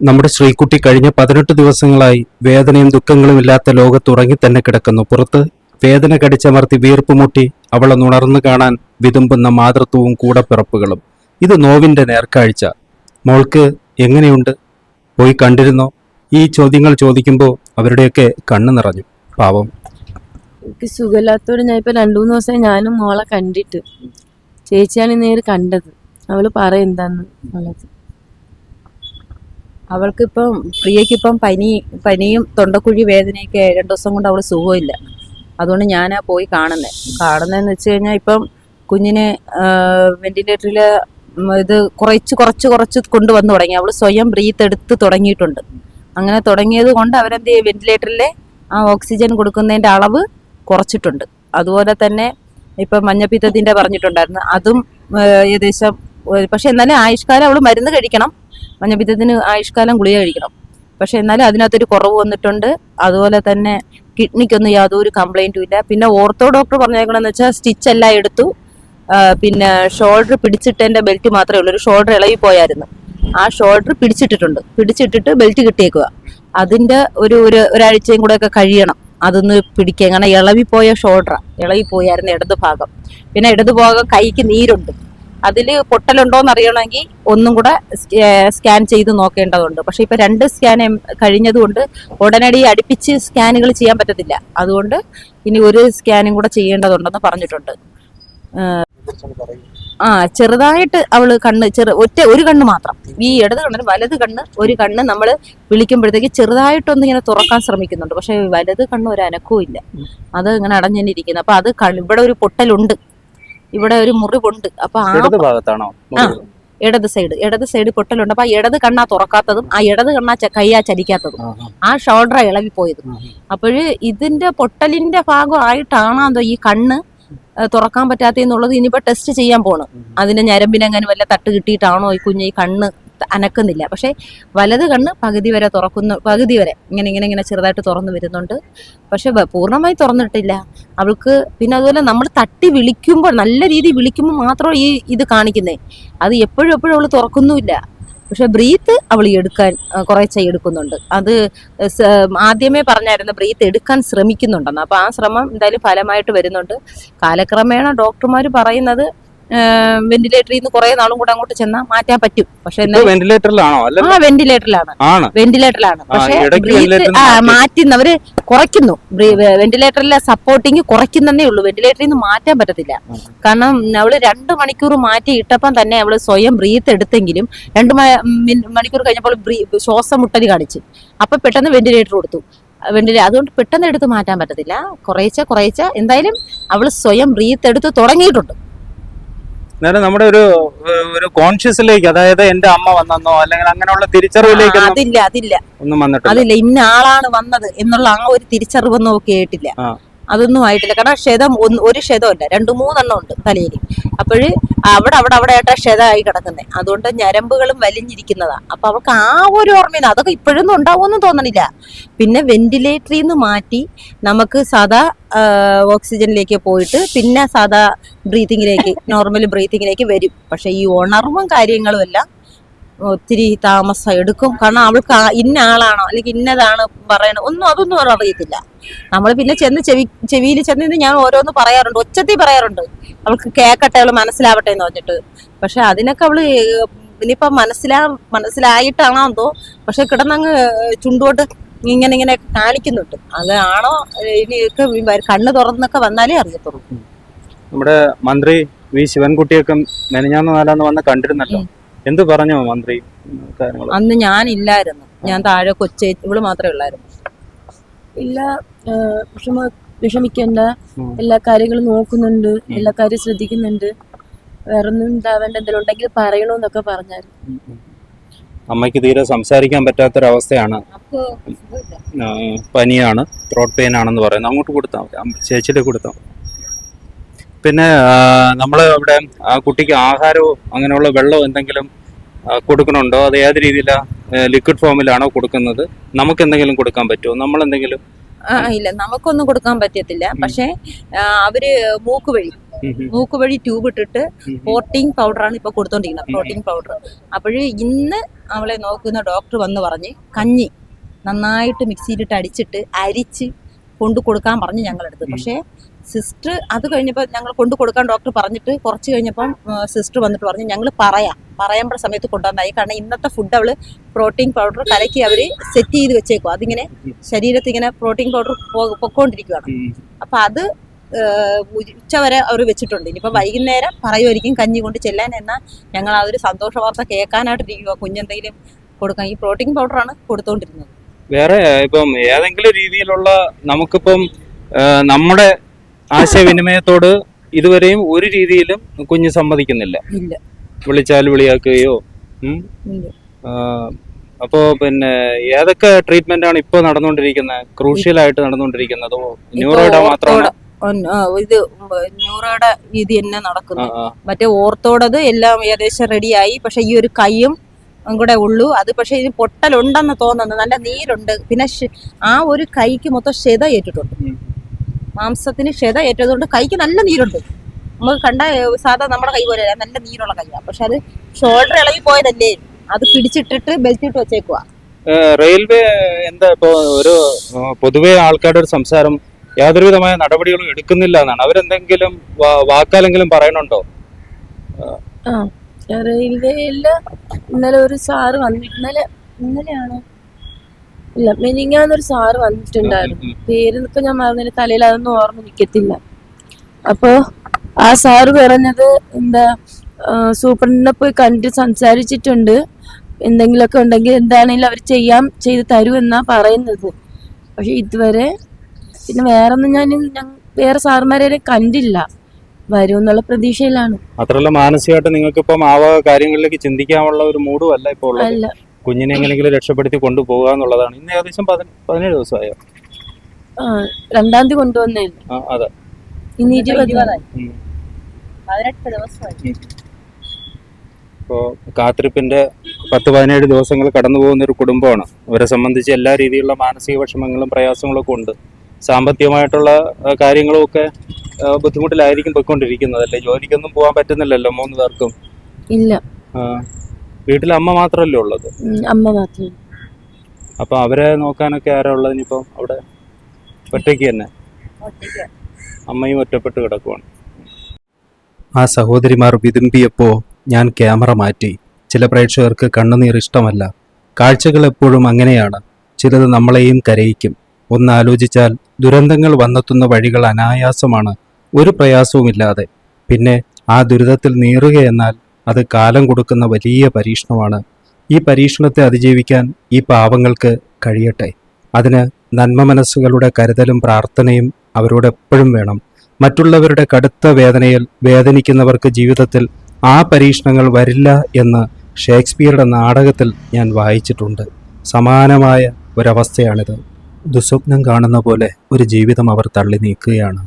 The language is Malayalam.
നമ്മുടെ ശ്രീകുട്ടി കഴിഞ്ഞ പതിനെട്ട് ദിവസങ്ങളായി വേദനയും ദുഃഖങ്ങളും ഇല്ലാത്ത ലോകത്ത് ഉറങ്ങി തന്നെ കിടക്കുന്നു. പുറത്ത് വേദന കടിച്ചമർത്തി വീർപ്പ് മുട്ടി അവളെ നുണർന്നു കാണാൻ വിതുമ്പുന്ന മാതൃത്വവും കൂടപ്പിറപ്പുകളും. ഇത് നോവിന്റെ നേർക്കാഴ്ച. മോൾക്ക് എങ്ങനെയുണ്ട്? പോയി കണ്ടിരുന്നോ? ഈ ചോദ്യങ്ങൾ ചോദിക്കുമ്പോൾ അവരുടെയൊക്കെ കണ്ണു നിറഞ്ഞു. പാവം. എനിക്ക് ഞാൻ ഇപ്പൊ രണ്ടു മൂന്ന് ദിവസം ഞാനും മോളെ കണ്ടിട്ട്. ചേച്ചിയാണ് നേര് കണ്ടത്. അവൾ പറയും എന്താന്ന്. അവൾക്കിപ്പം പ്രിയക്കിപ്പം പനി പനിയും തൊണ്ടക്കുഴി വേദനയൊക്കെ രണ്ടു ദിവസം കൊണ്ട് അവൾ സുഖമില്ല. അതുകൊണ്ട് ഞാനാ പോയി കാണുന്നത് കാണുന്നതെന്ന് വെച്ച് കഴിഞ്ഞാൽ ഇപ്പം കുഞ്ഞിനെ വെന്റിലേറ്ററിൽ ഇത് കുറച്ച് കുറച്ച് കുറച്ച് കൊണ്ടുവന്ന് തുടങ്ങി. അവൾ സ്വയം ബ്രീത്ത് എടുത്ത് തുടങ്ങിയിട്ടുണ്ട്. അങ്ങനെ തുടങ്ങിയത് കൊണ്ട് അവരെന്ത് ചെയ്യും വെന്റിലേറ്ററിലെ ആ ഓക്സിജൻ കൊടുക്കുന്നതിന്റെ അളവ് കുറച്ചിട്ടുണ്ട്. അതുപോലെ തന്നെ ഇപ്പം മഞ്ഞപ്പിത്തത്തിന്റെ പറഞ്ഞിട്ടുണ്ടായിരുന്നു. അതും ഏകദേശം പക്ഷെ എന്നാലും ആയുഷ്കാലം അവൾ മരുന്ന് കഴിക്കണം. മഞ്ഞപ്പിത്തത്തിന് ആയുഷ്കാലം ഗുളിക കഴിക്കണം. പക്ഷെ എന്നാലും അതിനകത്തൊരു കുറവ് വന്നിട്ടുണ്ട്. അതുപോലെ തന്നെ കിഡ്നിക്കൊന്നും യാതൊരു കംപ്ലൈന്റും ഇല്ല. പിന്നെ ഓർത്തോ ഡോക്ടർ പറഞ്ഞേക്കണമെന്ന് വെച്ചാൽ സ്റ്റിച്ച് എല്ലാം എടുത്തു. പിന്നെ ഷോൾഡർ പിടിച്ചിട്ടതിന്റെ ബെൽറ്റ് മാത്രമേ ഉള്ളൂ. ഒരു ഷോൾഡർ ഇളകി പോയായിരുന്നു. ആ ഷോൾഡർ പിടിച്ചിട്ടിട്ടുണ്ട്. പിടിച്ചിട്ടിട്ട് ബെൽറ്റ് കിട്ടിയേക്കുക അതിന്റെ ഒരു ഒരു ഒരാഴ്ചയും കൂടെ ഒക്കെ കഴിയണം. അതൊന്ന് പിടിക്കുക കാരണം ഇളവിപ്പോയ ഷോൾഡറാണ് ഇളവിപ്പോയായിരുന്നു ഇടത് ഭാഗം പിന്നെ ഇടത് ഭാഗം കൈക്ക് നീരുണ്ട്. അതിൽ പൊട്ടലുണ്ടോയെന്ന് അറിയണമെങ്കിൽ ഒന്നും കൂടെ സ്കാൻ ചെയ്ത് നോക്കേണ്ടതുണ്ട്. പക്ഷെ ഇപ്പൊ രണ്ട് സ്കാൻ കഴിഞ്ഞതുകൊണ്ട് ഉടനടി അടുപ്പിച്ച് സ്കാനുകൾ ചെയ്യാൻ പറ്റത്തില്ല. അതുകൊണ്ട് ഇനി ഒരു സ്കാനും കൂടെ ചെയ്യേണ്ടതുണ്ടെന്ന് പറഞ്ഞിട്ടുണ്ട്. ആ ചെറുതായിട്ട് അവൾ കണ്ണ് ചെറു ഒറ്റ ഒരു കണ്ണ് മാത്രം. ഈ ഇടത് കണ്ണ് വലത് കണ്ണ് ഒരു കണ്ണ് നമ്മൾ വിളിക്കുമ്പോഴത്തേക്ക് ചെറുതായിട്ടൊന്ന് ഇങ്ങനെ തുറക്കാൻ ശ്രമിക്കുന്നുണ്ട്. പക്ഷെ വലത് കണ്ണ് ഒരു അനക്കവും ഇല്ല. അത് ഇങ്ങനെ അടഞ്ഞു തന്നെ ഇരിക്കുന്നു. അപ്പൊ അത് ഇവിടെ ഒരു പൊട്ടലുണ്ട്. ഇവിടെ ഒരു മുറിവുണ്ട്. അപ്പൊ ആ ഇടത് ഭാഗത്താണോ? ഇടത് സൈഡ് ഇടത് സൈഡ് പൊട്ടലുണ്ട്. അപ്പൊ ആ ഇടത് കണ്ണാ തുറക്കാത്തതും ആ ഇടത് കണ്ണാ കൈയാ കയ്യാ ചലിക്കാത്തതും. ആ ഷോൾഡർ ഇളകി പോയതും. അപ്പോഴ് ഇതിന്റെ പൊട്ടലിന്റെ ഭാഗമായിട്ടാണോ അതോ ഈ കണ്ണ് തുറക്കാൻ പറ്റാത്തെന്നുള്ളത് ഇനിയിപ്പോ ടെസ്റ്റ് ചെയ്യാൻ പോണ്. അതിന്റെ ഞരമ്പിനെങ്ങനെ വല്ല തട്ട് കിട്ടിയിട്ടാണോ ഈ കുഞ്ഞ് ഈ കണ്ണ് അനക്കുന്നില്ല. പക്ഷേ വലത് കണ്ണ് പകുതി വരെ തുറക്കുന്നു പകുതി വരെ ഇങ്ങനെ ഇങ്ങനെ ഇങ്ങനെ ചെറുതായിട്ട് തുറന്നു വരുന്നുണ്ട്. പക്ഷെ പൂർണമായി തുറന്നിട്ടില്ല. അവൾക്ക് പിന്നെ അതുപോലെ നമ്മൾ തട്ടി വിളിക്കുമ്പോൾ നല്ല രീതിയിൽ വിളിക്കുമ്പോൾ മാത്രം ഈ ഇത് കാണിക്കുന്നേ. അത് എപ്പോഴും എപ്പോഴും അവൾ തുറക്കുന്നുമില്ല. പക്ഷെ ബ്രീത്ത് അവൾ എടുക്കാൻ കുറേശ്ശെ എടുക്കുന്നുണ്ട്. അത് ആദ്യമേ പറഞ്ഞായിരുന്നു ബ്രീത്ത് എടുക്കാൻ ശ്രമിക്കുന്നുണ്ടെന്ന്. അപ്പോൾ ആ ശ്രമം എന്തായാലും ഫലമായിട്ട് വരുന്നുണ്ട്. കാലക്രമേണ ഡോക്ടർമാർ പറയുന്നത് വെന്റിലേറ്ററിൽ നിന്ന് കുറെ നാളും കൂടെ അങ്ങോട്ട് ചെന്നാൽ മാറ്റാൻ പറ്റും. പക്ഷെ വെന്റിലേറ്ററിലാണോ ആ വെന്റിലേറ്ററിലാണ് വെന്റിലേറ്ററിലാണ് പക്ഷെ ബ്രീത്ത് ആ. മാറ്റുന്നവര് കുറയ്ക്കുന്നു. വെന്റിലേറ്ററിലെ സപ്പോർട്ടിങ് കുറയ്ക്കുന്നതേ ഉള്ളൂ. വെന്റിലേറ്ററിൽ നിന്ന് മാറ്റാൻ പറ്റത്തില്ല. കാരണം അവൾ രണ്ട് മണിക്കൂർ മാറ്റി ഇട്ടപ്പം തന്നെ അവൾ സ്വയം ബ്രീത്ത് എടുത്തെങ്കിലും രണ്ട് മണിക്കൂർ കഴിഞ്ഞപ്പോൾ ശ്വാസം മുട്ടൽ കാണിച്ചു. അപ്പൊ പെട്ടെന്ന് വെന്റിലേറ്റർ കൊടുത്തു. വെന്റിലേ അതുകൊണ്ട് പെട്ടെന്ന് എടുത്ത് മാറ്റാൻ പറ്റത്തില്ല. കുറേശ്ശെ കുറേശ്ശെ എന്തായാലും അവൾ സ്വയം ബ്രീത്ത് എടുത്ത് തുടങ്ങിയിട്ടുണ്ട്. എന്നാലും നമ്മുടെ ഒരു ഒരു കോൺഷ്യസിലേക്ക് അതായത് എന്റെ അമ്മ വന്നെന്നോ അല്ലെങ്കിൽ അങ്ങനെയുള്ള തിരിച്ചറിവിലേക്ക് അതില്ല അതില്ല. ഒന്നും വന്നിട്ടില്ല. അതില്ല ഇന്ന ആളാണ് വന്നത് എന്നുള്ള ആ ഒരു തിരിച്ചറിവൊന്നും ഒക്കെ ആയിട്ടില്ല അതൊന്നും ആയിട്ടില്ല. കാരണം ക്ഷതം ഒരു ഒരു ക്ഷതമല്ല രണ്ടു മൂന്നെണ്ണം ഉണ്ട് തലയിൽ. അപ്പോഴ് അവിടെ അവിടെ അവിടെ ആയിട്ടാ ക്ഷതമായി കിടക്കുന്നത് അതുകൊണ്ട് ഞരമ്പുകളും വലിഞ്ഞിരിക്കുന്നതാ. അപ്പൊ അവൾക്ക് ആ ഒരു ഓർമ്മയില്ല അതൊക്കെ ഇപ്പോഴൊന്നും ഉണ്ടാവുമെന്നും തോന്നണില്ല. പിന്നെ വെന്റിലേറ്ററിൽ നിന്ന് മാറ്റി നമുക്ക് ആ, ഓക്സിജനിലേക്ക് പോയിട്ട് പിന്നെ സാധാ ബ്രീത്തിങ്ങിലേക്ക് നോർമൽ ബ്രീത്തിങ്ങിലേക്ക് വരും. പക്ഷെ ഈ ഉണർവും കാര്യങ്ങളും എല്ലാം ഒത്തിരി താമസം എടുക്കും. കാരണം അവൾക്ക് ഇന്ന ആളാണോ? അല്ലെങ്കിൽ ഇന്നതാണ് പറയണത്? ഒന്നും അതൊന്നും അവർ അറിയത്തില്ല. നമ്മൾ പിന്നെ ചെന്ന് ചെവി ചെവിയിൽ ചെന്ന് ഞാൻ ഓരോന്ന് പറയാറുണ്ട്. ഒച്ചത്തിൽ പറയാറുണ്ട്. അവൾക്ക് കേക്കട്ടെ അവൾ മനസ്സിലാവട്ടെ എന്ന് പറഞ്ഞിട്ട്. പക്ഷെ അതിനൊക്കെ അവൾ ഇനിയിപ്പം മനസ്സിലാ മനസ്സിലായിട്ടാണോ എന്തോ പക്ഷെ കിടന്നങ്ങ് ചുണ്ടോട്ട് ഇങ്ങനെ ഇങ്ങനെ കാണിക്കുന്നുണ്ട്. അതാണോ ഇനിയൊക്കെ കണ്ണ് തുറന്നൊക്കെ വന്നാലേ അറിയത്തുള്ളൂ. നമ്മുടെ മന്ത്രി വി. ശിവൻകുട്ടിയൊക്കെ മെനഞ്ഞാന്ന് നാലാന്ന് വന്ന് കണ്ടിരുന്നല്ലോ. എന്ത് പറഞ്ഞു മന്ത്രി? അന്ന് ഞാൻ ഇല്ലായിരുന്നു ഞാൻ താഴെ കൊച്ചേ ഇവൾ മാത്രമേ ഉള്ളായിരുന്നു. ഇല്ല വിഷമ വിഷമിക്കണ്ട. എല്ലാ കാര്യങ്ങളും നോക്കുന്നുണ്ട്. എല്ലാ കാര്യവും ശ്രദ്ധിക്കുന്നുണ്ട്. വേറെ ഒന്നും ഉണ്ടാവേണ്ട എന്തെങ്കിലും ഉണ്ടെങ്കിൽ പറയണമെന്നൊക്കെ പറഞ്ഞായിരുന്നു. അമ്മയ്ക്ക് തീരെ സംസാരിക്കാൻ പറ്റാത്തൊരവസ്ഥയാണ്. പനിയാണ് ത്രോട്ട് പെയിൻ ആണെന്ന് പറയുന്നത്. അങ്ങോട്ട് കൊടുത്താൽ മതി. ചേച്ചിയിലേക്ക് കൊടുത്താൽ മതി. പിന്നെ നമ്മൾ അവിടെ ആ കുട്ടിക്ക് ആഹാരമോ അങ്ങനെയുള്ള വെള്ളമോ എന്തെങ്കിലും കൊടുക്കണുണ്ടോ അത് ഏത് രീതിയിലാണ് ലിക്വിഡ് ഫോമിലാണോ കൊടുക്കുന്നത്? നമുക്ക് എന്തെങ്കിലും കൊടുക്കാൻ പറ്റുമോ? നമ്മൾ എന്തെങ്കിലും ഇല്ല നമുക്കൊന്നും കൊടുക്കാൻ പറ്റത്തില്ല. പക്ഷേ അവർ മൂക്ക് വഴി മൂക്ക് വഴി ട്യൂബ് ഇട്ടിട്ട് പ്രോട്ടീൻ പൗഡറാണ് ഇപ്പൊ കൊടുത്തോണ്ടിരിക്കുന്നത് പ്രോട്ടീൻ പൗഡർ അപ്പോഴ് ഇന്ന് അവളെ നോക്കുന്ന ഡോക്ടർ വന്ന് പറഞ്ഞ് കഞ്ഞി നന്നായിട്ട് മിക്സിയിലിട്ട് അടിച്ചിട്ട് അരിച്ച് കൊണ്ടു കൊടുക്കാൻ പറഞ്ഞു ഞങ്ങളെടുത്ത്. പക്ഷേ സിസ്റ്റർ അത് കഴിഞ്ഞപ്പോൾ ഞങ്ങൾ കൊണ്ടു കൊടുക്കാൻ ഡോക്ടർ പറഞ്ഞിട്ട് കുറച്ച് കഴിഞ്ഞപ്പം സിസ്റ്റർ വന്നിട്ട് പറഞ്ഞു ഞങ്ങൾ പറയാം പറയാൻ സമയത്ത് കൊണ്ടുവന്നായി കാരണം ഇന്നത്തെ ഫുഡ് അവൾ പ്രോട്ടീൻ പൗഡർ കലക്കി അവർ സെറ്റ് ചെയ്ത് വെച്ചേക്കും അതിങ്ങനെ ശരീരത്തിൽ ഇങ്ങനെ പ്രോട്ടീൻ പൗഡർ പൊക്കോണ്ടിരിക്കുകയാണ് അപ്പൊ അത് ഉച്ച വരെ അവർ വെച്ചിട്ടുണ്ട്. ഇനിയിപ്പോ വൈകുന്നേരം പറയുമായിരിക്കും കഞ്ഞി കൊണ്ട് ചെല്ലാൻ എന്നാൽ ഞങ്ങൾ ആ ഒരു സന്തോഷ വാർത്ത കേൾക്കാനായിട്ടിരിക്കുക കുഞ്ഞെന്തെങ്കിലും കൊടുക്കാൻ. ഈ പ്രോട്ടീൻ പൗഡർ ആണ് കൊടുത്തോണ്ടിരുന്നത്. വേറെ ഇപ്പം ഏതെങ്കിലും രീതിയിലുള്ള നമുക്കിപ്പം നമ്മുടെ ആശയവിനിമയത്തോട് ഇതുവരെയും ഒരു രീതിയിലും കുഞ്ഞ് സമ്മതിക്കുന്നില്ല. ഇല്ല. വിളിച്ചാൽ വിളിയാക്കുകയോ ഉം. ഇല്ല. ആ, അപ്പോ പിന്നെ ഏതൊക്കെ ട്രീറ്റ്മെന്റ് ആണ് ഇപ്പൊ നടന്നുകൊണ്ടിരിക്കുന്നത്? ക്രൂഷ്യൽ ആയിട്ട് നടന്നുകൊണ്ടിരിക്കുന്നത്? ന്യൂറോയുടെ മാത്രമാണ്? ഒൻ- ആ, ഇത് ന്യൂറോയുടെ രീതി തന്നെ ആ, നടക്കുന്നു. ആ. മറ്റേ ഓർത്തോടത് എല്ലാം ഏകദേശം റെഡിയായി. പക്ഷെ ഈ ഒരു കൈയും കൂടെ ഉള്ളൂ. അത് പക്ഷെ ഇതിന് പൊട്ടലുണ്ടെന്ന് തോന്നുന്നു. നല്ല നീരുണ്ട്. പിന്നെ ഷ്- ആ ഒരു കൈക്ക് മൊത്തം ക്ഷത ഏറ്റിട്ടുണ്ട് ഉം. മാംസത്തിന് ക്ഷത ഏറ്റതുകൊണ്ട് കൈക്ക് നല്ല നീരുണ്ട്. നമ്മൾ കണ്ട സാധാ നമ്മുടെ കൈ പോലെ നല്ല നീരുള്ള കൈയാണ് പക്ഷെ അത് ഷോൾഡർ ഇളകി പോയതല്ലേ? അത് പിടിച്ചിട്ടിട്ട് ബെൽറ്റ് ഇട്ട് വെച്ചേക്കുക റെയിൽവേ എന്താ ഇപ്പോ ഒരു പൊതുവേ ആൾക്കാരുടെ ഒരു സംസാരം യാതൊരുവിധമായ നടപടികളും എടുക്കുന്നില്ല എന്നാണ്. അവരെന്തെങ്കിലും വാക്കാലെങ്കിലും പറയണുണ്ടോ ആ. റെയിൽവേയിൽ ഇന്നലെ ഒരു സാറ് വന്നിട്ട് ഇന്നലെ ഇന്നലെയാണോ? ഇല്ല മെനിങ്ങാന്നൊരു സാറ് വന്നിട്ടുണ്ടായിരുന്നു. ഉം, ഉം. പേര് നിൽക്കാൻ ഞാൻ മറന്നതിന് തലയിൽ അതൊന്നും ഓർമ്മ നിൽക്കത്തില്ല അപ്പൊ ആ സാറ് പറഞ്ഞത് എന്താ സൂപ്രണ്ടിനെ പോയി കണ്ട് സംസാരിച്ചിട്ടുണ്ട്. എന്തെങ്കിലുമൊക്കെ ഉണ്ടെങ്കിൽ എന്താണെങ്കിലും അവർ ചെയ്യാം ചെയ്ത് തരുമെന്നാ പറയുന്നത്. പക്ഷെ ഇതുവരെ പിന്നെ വേറൊന്നും ഞാൻ ഞാൻ വേറെ സാറുമാരെ കണ്ടില്ല. വരും എന്നുള്ള പ്രതീക്ഷയിലാണ്. മാത്രമല്ല മാനസികമായിട്ട് നിങ്ങൾക്ക് ഇപ്പം ആ കാര്യങ്ങളിലേക്ക് ചിന്തിക്കാനുള്ള ഒരു മൂഡും അല്ല ഇപ്പോൾ അല്ല. കുഞ്ഞിനെ എങ്ങനെയെങ്കിലും രക്ഷപ്പെടുത്തി കൊണ്ടുപോകുക എന്നുള്ളതാണ്. ഇന്ന് ഏകദേശം പതി- പതിനേഴ് ദിവസമായോ? ആ രണ്ടാം തീയതി കൊണ്ടുവന്നേ അതെ. ഇന്ന് ഇരുപത്. ഉം. പതിനെട്ട് ദിവസമായി. ഇപ്പോൾ കാത്തിരിപ്പിന്റെ പത്ത് പതിനേഴ് ദിവസങ്ങൾ കടന്നു പോകുന്ന ഒരു കുടുംബമാണ്. അവരെ സംബന്ധിച്ച് എല്ലാ രീതിയിലുള്ള മാനസിക വിഷമങ്ങളും പ്രയാസങ്ങളും ഒക്കെ ഉണ്ട്. സാമ്പത്തികമായിട്ടുള്ള കാര്യങ്ങളും ഒക്കെ ബുദ്ധിമുട്ടിലായിരിക്കും പോയിക്കൊണ്ടിരിക്കുന്നത്. അല്ലേ? ജോലിക്കൊന്നും പോകാൻ പറ്റുന്നില്ലല്ലോ മൂന്ന് പേർക്കും. ഇല്ല. ആ, വീട്ടിൽ അമ്മ മാത്രമല്ലേ ഉള്ളത്? അമ്മ മാത്രം അപ്പൊ അവരെ നോക്കാനൊക്കെ ആരാ ഉള്ളത് ഇനിയിപ്പം അവിടെ? ഒറ്റയ്ക്ക് തന്നെ? അമ്മയും ഒറ്റപ്പെട്ട് കിടക്കുവാണ്. ആ സഹോദരിമാർ വിതുമ്പിയപ്പോൾ ഞാൻ ക്യാമറ മാറ്റി. ചില പ്രേക്ഷകർക്ക് കണ്ണുനീർ ഇഷ്ടമല്ല. കാഴ്ചകൾ എപ്പോഴും അങ്ങനെയാണ്. ചിലത് നമ്മളെയും കരയിക്കും. ഒന്ന് ആലോചിച്ചാൽ ദുരന്തങ്ങൾ വന്നെത്തുന്ന വഴികൾ അനായാസമാണ്. ഒരു പ്രയാസവുമില്ലാതെ. പിന്നെ ആ ദുരിതത്തിൽ നീറുകയെന്നാൽ അത് കാലം കൊടുക്കുന്ന വലിയ പരീക്ഷണമാണ്. ഈ പരീക്ഷണത്തെ അതിജീവിക്കാൻ ഈ പാവങ്ങൾക്ക് കഴിയട്ടെ. അതിന് നന്മ മനസ്സുകളുടെ കരുതലും പ്രാർത്ഥനയും അവരോടെപ്പോഴും വേണം. മറ്റുള്ളവരുടെ കടുത്ത വേദനയിൽ വേദനിക്കുന്നവർക്ക് ജീവിതത്തിൽ ആ പരീക്ഷണങ്ങൾ വരില്ല എന്ന് ഷേക്സ്പിയറുടെ നാടകത്തിൽ ഞാൻ വായിച്ചിട്ടുണ്ട്. സമാനമായ ഒരവസ്ഥയാണിത്. ദുസ്വപ്നം കാണുന്ന പോലെ ഒരു ജീവിതം അവർ തള്ളി നീക്കുകയാണ്.